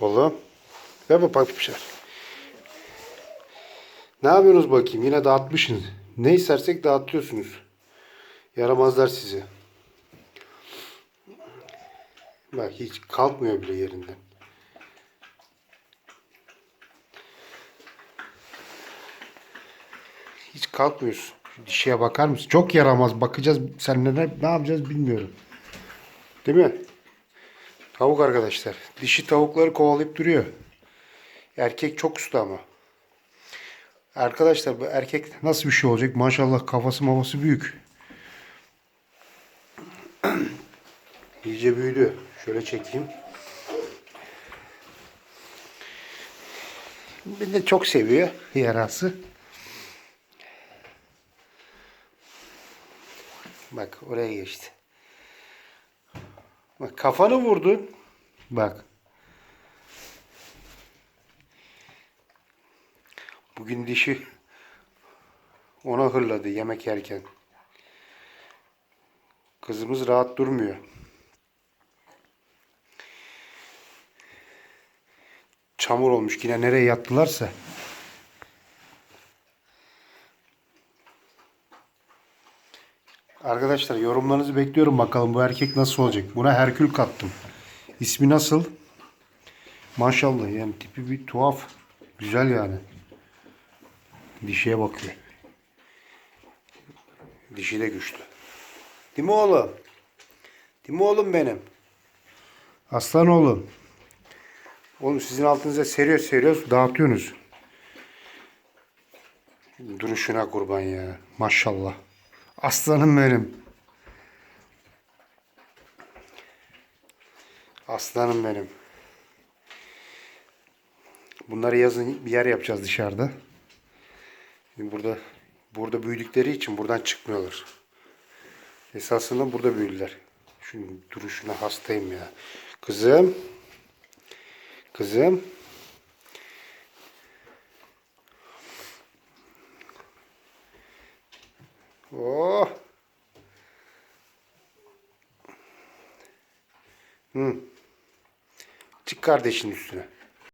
Oğlum. Ver bak bir şey. Ne yapıyorsunuz bakayım? Yine dağıtmışsınız. Ne istersek dağıtıyorsunuz. Yaramazlar sizi. Bak hiç kalkmıyor bile yerinden. Hiç kalkmıyorsun. Şu dişiye bakar mısın? Çok yaramaz. Bakacağız. Seninle ne, ne yapacağız bilmiyorum. Değil mi? Tavuk arkadaşlar. Dişi tavukları kovalayıp duruyor. Erkek çok usta ama. Arkadaşlar bu erkek nasıl bir şey olacak? Maşallah kafası mavası büyük. İyice büyüdü. Şöyle çekeyim. Beni de çok seviyor yarası. Bak oraya geçti. Bak kafanı vurdu. Bak. Bugün dişi ona hırladı yemek yerken. Kızımız rahat durmuyor. Çamur olmuş yine nereye yattılarsa. Arkadaşlar yorumlarınızı bekliyorum bakalım bu erkek nasıl olacak. Buna Herkül kattım. İsmi nasıl? Maşallah yani tipi bir tuhaf. Güzel yani. Dişiye bakıyor. Dişi de güçlü. Değil mi oğlum? Değil oğlum benim? Aslan oğlum. Oğlum sizin altınıza seriyor seriyoruz dağıtıyorsunuz. Duruşuna kurban ya. Maşallah. Aslanım benim. Aslanım benim. Bunları yazın bir yer yapacağız dışarıda. Şimdi burada burada büyüdükleri için buradan çıkmıyorlar. Esasında burada büyüdüler. Şunun duruşuna hastayım ya. Kızım. Kızım. Oh. Hı. Çık kardeşin üstüne.